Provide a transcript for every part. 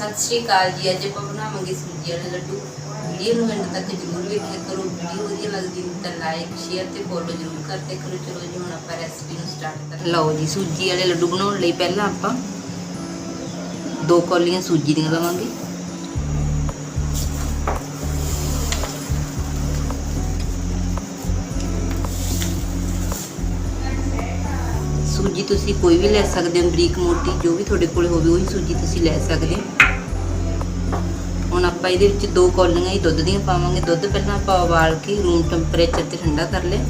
ਸਤਿ ਸ਼੍ਰੀ ਅਕਾਲ ਜੀ। ਅੱਜ ਆਪਾਂ ਬਣਾਵਾਂਗੇ ਸੂਜੀ ਵਾਲੇ ਲੱਡੂ। ਵੀਡੀਓ ਨੂੰ ਐਂਡ ਤੱਕ ਜਰੂਰ ਵੇਖਿਆ ਕਰੋ। ਵੀਡੀਓ ਵਧੀਆ ਲੱਗਦੀ ਤਾਂ ਲਾਈਕ ਸ਼ੇਅਰ ਤੇ ਫੋਲੋ ਜਰੂਰ ਕਰਦੇ ਕਰੋ। ਚਲੋ ਜੀ, ਹੁਣ ਆਪਾਂ ਰੈਸਪੀ ਨੂੰ ਸਟਾਰਟ ਕਰ ਲਓ ਜੀ, ਸੂਜੀ ਵਾਲੇ ਲੱਡੂ ਬਣਾਉਣ ਲਈ ਪਹਿਲਾਂ ਆਪਾਂ ਦੋ ਕੌਲੀਆਂ ਸੂਜੀ ਦੀਆਂ ਲਵਾਂਗੇ। ਤੁਸੀਂ ਕੋਈ ਵੀ ਲੈ ਸਕਦੇ ਹੋ, ਬਰੀਕ ਮੋਟੀ ਜੋ ਵੀ ਤੁਹਾਡੇ ਕੋਲ ਹੋਵੇ, ਉਹੀ ਸੂਜੀ ਤੁਸੀਂ ਲੈ ਸਕਦੇ ਹੋ। ਹੁਣ ਆਪਾਂ ਇਹਦੇ ਵਿੱਚ ਦੋ ਕੌਲੀਆਂ ਹੀ ਦੁੱਧ ਦੀਆਂ ਪਾਵਾਂਗੇ। ਦੁੱਧ ਪਹਿਲਾਂ ਆਪਾਂ ਉਬਾਲ ਕੇ ਰੂਮ ਟੈਂਪਰੇਚਰ ਤੇ ਠੰਡਾ ਕਰ ਲਿਆ।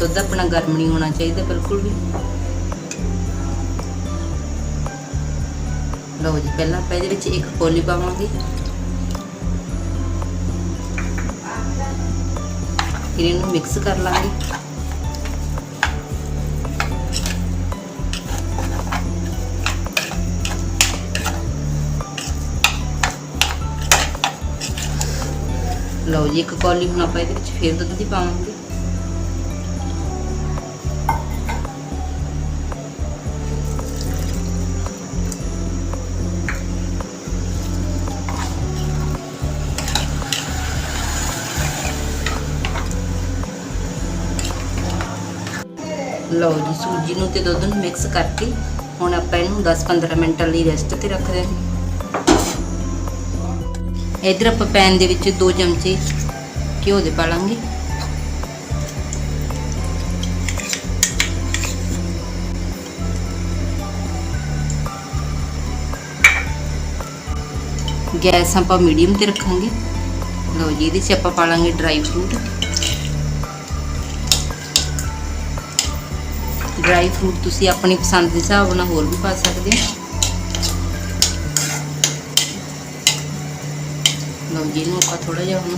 ਦੁੱਧ ਆਪਣਾ ਗਰਮ ਨਹੀਂ ਹੋਣਾ ਚਾਹੀਦਾ ਬਿਲਕੁਲ ਵੀ। ਲਓ ਜੀ, ਪਹਿਲਾਂ ਆਪਾਂ ਇਹਦੇ ਵਿੱਚ ਇੱਕ ਕੌਲੀ ਪਾਵਾਂਗੇ। ਫਿਰ ਇਹਨੂੰ ਮਿਕਸ ਕਰ ਲਾਂਗੇ। ਲਓ ਜੀ, ਇੱਕ ਕੌਲੀ ਹੁਣ ਆਪਾਂ ਇਹਦੇ ਵਿੱਚ ਫੇਰ ਦੁੱਧ ਦੀ ਪਾਵਾਂਗੇ। ਲਓ ਜੀ, ਸੂਜੀ ਨੂੰ ਤੇ ਦੁੱਧ ਨੂੰ ਮਿਕਸ ਕਰਕੇ ਹੁਣ ਆਪਾਂ ਇਹਨੂੰ 10-15 ਮਿੰਟਾਂ ਲਈ ਰੈਸਟ ਤੇ ਰੱਖ ਦਿਆਂਗੇ ਇਧਰ ਆਪਾਂ ਪੈਨ ਦੇ ਵਿੱਚ 2 ਚਮਚੇ ਘਿਓ ਦੇ ਪਾ ਲਾਂਗੇ। ਗੈਸ ਆਪਾਂ ਮੀਡੀਅਮ ਤੇ ਰੱਖਾਂਗੇ। ਲਓ ਜੀ, ਇਹਦੇ 'ਚ ਆਪਾਂ ਪਾ ਲਾਂਗੇ ਡਰਾਈ ਫਰੂਟ। ਡਰਾਈ ਫਰੂਟ ਤੁਸੀਂ ਆਪਣੀ ਪਸੰਦ ਦੇ ਹਿਸਾਬ ਨਾਲ ਹੋਰ ਵੀ ਪਾ ਸਕਦੇ ਹੋ। ਲਓ ਇਹਨੂੰ ਆਪਾਂ ਥੋੜਾ ਜਿਹਾ ਹੁਣ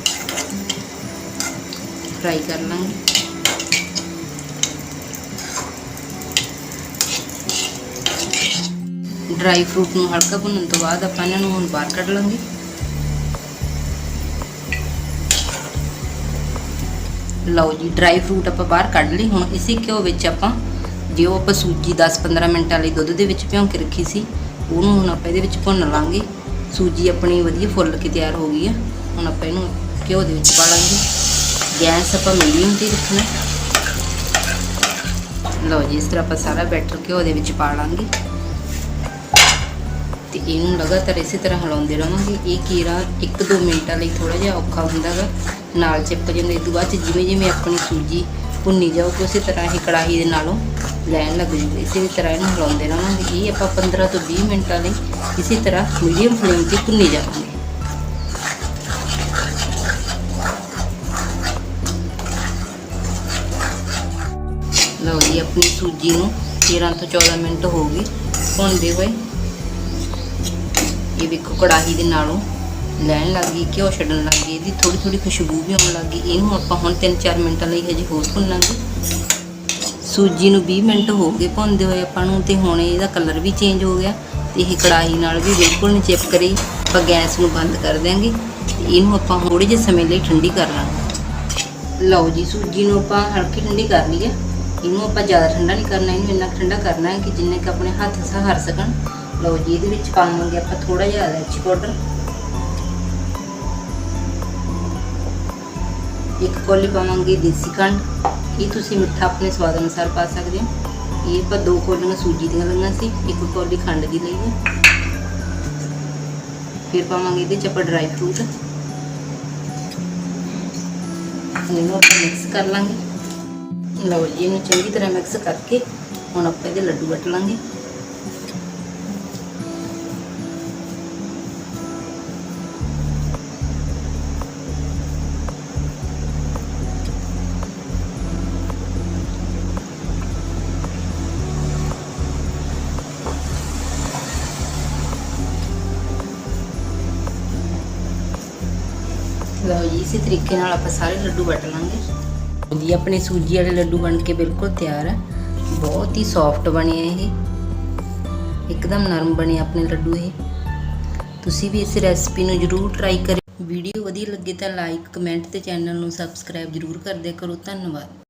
ਫਰਾਈ ਕਰ ਲਾਂਗੇ। ਡਰਾਈ ਫਰੂਟ ਨੂੰ ਹਲਕਾ ਭੁੰਨਣ ਤੋਂ ਬਾਅਦ ਆਪਾਂ ਇਹਨਾਂ ਨੂੰ ਹੁਣ ਬਾਹਰ ਕੱਢ ਲਾਂਗੇ। ਲਓ ਜੀ ਡਰਾਈ ਫਰੂਟ ਆਪਾਂ ਬਾਹਰ ਕੱਢ ਲਈ। ਹੁਣ ਇਸੇ ਘਿਓ ਵਿੱਚ ਆਪਾਂ ਜੋ ਆਪਾਂ ਸੂਜੀ 10-15 ਮਿੰਟਾਂ ਲਈ ਦੁੱਧ ਦੇ ਵਿੱਚ ਭਿਉਂ ਕੇ ਰੱਖੀ ਸੀ, ਉਹਨੂੰ ਹੁਣ ਆਪਾਂ ਇਹਦੇ ਵਿੱਚ ਭੁੰਨ ਲਾਂਗੇ। ਸੂਜੀ ਆਪਣੀ ਵਧੀਆ ਫੁੱਲ ਕੇ ਤਿਆਰ ਹੋ ਗਈ ਆ। ਹੁਣ ਆਪਾਂ ਇਹਨੂੰ ਘਿਓ ਦੇ ਵਿੱਚ ਪਾ ਲਾਂਗੇ। ਗੈਸ ਆਪਾਂ ਮੀਡੀਅਮ ਤੇ ਰੱਖਣਾ। ਲਓ ਜੀ, ਇਸ ਤਰ੍ਹਾਂ ਆਪਾਂ ਸਾਰਾ ਬੈਟਰ ਘਿਓ ਦੇ ਵਿੱਚ ਪਾ ਲਾਂਗੇ। ਤੇ ਇਹਨੂੰ ਲਗਾਤਾਰ ਇਸੇ ਤਰ੍ਹਾਂ ਹਿਲਾਉਂਦੇ ਰਹਾਂਗੇ ਇਹ ਕੀਰਾ 1-2 ਮਿੰਟਾਂ ਲਈ ਥੋੜਾ ਜਿਹਾ ਔਖਾ ਹੁੰਦਾ ਗਾ ਨਾਲ ਚਿਪਕ ਜਾਂਦਾ। ਇਸ ਤੋਂ ਬਾਅਦ 'ਚ ਜਿਵੇਂ ਜਿਵੇਂ ਆਪਣੀ ਸੂਜੀ ਭੁੰਨੀ ਜਾਊਗੀ, ਉਸੇ ਤਰ੍ਹਾਂ ਇਹ ਕੜਾਹੀ ਦੇ ਨਾਲੋਂ ਲੈਣ ਲੱਗ ਜੂਗੀ। ਇਸੇ ਤਰ੍ਹਾਂ ਇਹਨੂੰ ਹਿਲਾਉਂਦੇ ਰਹਾਂਗੇ ਇਹ ਆਪਾਂ 15 ਤੋਂ 20 ਮਿੰਟਾਂ ਲਈ ਇਸੇ ਤਰ੍ਹਾਂ ਮੀਡੀਅਮ ਫਲੇਮ ਤੇ ਭੁੰਨੀ ਜਾਵਾਂਗੇ। ਲਓ ਜੀ, ਆਪਣੀ ਸੂਜੀ ਨੂੰ 13 ਤੋਂ 14 ਮਿੰਟ ਹੋ ਗਏ ਭੁੰਨਦੇ ਹੋਏ। ਇਹ ਵੇਖੋ ਕੜਾਹੀ ਦੇ ਨਾਲੋਂ ਲੈਣ ਲੱਗ ਗਈ, ਘਿਓ ਛੱਡਣ ਲੱਗ ਗਈ, ਇਹਦੀ ਥੋੜੀ ਥੋੜੀ ਖੁਸ਼ਬੂ ਵੀ ਆਉਣ ਲੱਗ ਗਈ। ਇਹਨੂੰ ਆਪਾਂ ਹੁਣ 3-4 ਮਿੰਟਾਂ ਲਈ ਹਜੇ ਹੋਰ ਭੁੰਨਾਂਗੇ। ਸੂਜੀ ਨੂੰ 20 ਮਿੰਟ ਹੋ ਗਏ ਭੁੰਨਦੇ ਹੋਏ ਆਪਾਂ ਨੂੰ, ਤੇ ਹੁਣ ਇਹਦਾ ਕਲਰ ਵੀ ਚੇਂਜ ਹੋ ਗਿਆ। ਤੇ ਇਹ ਕੜਾਹੀ ਨਾਲ ਵੀ ਬਿਲਕੁਲ ਨਹੀਂ ਚਿਪਕ ਰਹੀ। ਆਪਾਂ ਗੈਸ ਨੂੰ ਬੰਦ ਕਰ ਦਿਆਂਗੇ। ਤੇ ਇਹਨੂੰ ਆਪਾਂ ਥੋੜੇ ਜਿਹੇ ਸਮੇਂ ਲਈ ਠੰਡੀ ਕਰ ਲਾਂਗੇ। ਲਓ ਜੀ, ਸੂਜੀ ਨੂੰ ਆਪਾਂ ਹਲਕੀ ਠੰਡੀ ਕਰ ਲਈਏ। ਇਹਨੂੰ ਆਪਾਂ ਜ਼ਿਆਦਾ ਠੰਡਾ ਨਹੀਂ ਕਰਨਾ, ਇਹਨੂੰ ਇੰਨਾ ਕੁ ਠੰਡਾ ਕਰਨਾ ਹੈ ਕਿ ਜਿੰਨੇ ਕਿ ਆਪਣੇ ਹੱਥ ਸਹਾਰ ਸਕਣ। ਲਓ ਜੀ, ਇਹਦੇ ਵਿੱਚ ਪਾਵਾਂਗੇ ਆਪਾਂ ਥੋੜਾ ਜਿਹਾ ਇਲਾਇਚੀ ਪਾਊਡਰ। ਇੱਕ ਕੋਲੀ ਪਾਵਾਂਗੇ ਦੇਸੀ ਖੰਡ। ਇਹ ਤੁਸੀਂ ਮਿੱਠਾ ਆਪਣੇ ਸਵਾਦ ਅਨੁਸਾਰ ਪਾ ਸਕਦੇ ਹੋ। ਇਹ ਆਪਾਂ ਦੋ ਕੋਲੀਆਂ ਸੂਜੀ ਦੀਆਂ ਲਈਆਂ ਸੀ, ਇੱਕ ਕੋਲੀ ਖੰਡ ਦੀ ਲਈ ਹੈ। ਫਿਰ ਪਾਵਾਂਗੇ ਇਹਦੇ ਚ ਆਪਾਂ ਡਰਾਈ ਫਰੂਟ। ਇਹਨੂੰ ਆਪਾਂ ਮਿਕਸ ਕਰ ਲਾਂਗੇ। ਲਓ ਜੀ, ਇਹਨੂੰ ਚੰਗੀ ਤਰ੍ਹਾਂ ਮਿਕਸ ਕਰਕੇ ਹੁਣ ਆਪਾਂ ਇਹਦੇ ਲੱਡੂ ਵੱਟ ਲਾਂਗੇ। ਲਓ ਜੀ, ਇਸੇ ਤਰੀਕੇ ਨਾਲ ਆਪਾਂ ਸਾਰੇ ਲੱਡੂ ਵੱਟ ਲਾਂਗੇ। ਜੀ ਆਪਣੇ ਸੂਜੀ ਵਾਲੇ ਲੱਡੂ ਬਣ ਕੇ ਬਿਲਕੁਲ ਤਿਆਰ ਹੈ ਬਹੁਤ ਹੀ ਸੌਫਟ ਬਣੇ ਇਹ। ਇੱਕਦਮ ਨਰਮ ਬਣੇ ਆਪਣੇ ਲੱਡੂ ਇਹ। ਤੁਸੀਂ ਵੀ ਇਸ ਰੈਸਪੀ ਨੂੰ ਜਰੂਰ ਟਰਾਈ ਕਰਿਓ। ਵੀਡੀਓ ਵਧੀਆ ਲੱਗੇ ਤਾਂ ਲਾਈਕ ਕਮੈਂਟ ਤੇ ਚੈਨਲ ਨੂੰ ਸਬਸਕ੍ਰਾਈਬ ਜਰੂਰ ਕਰ ਦਿਆ ਕਰੋ। ਧੰਨਵਾਦ।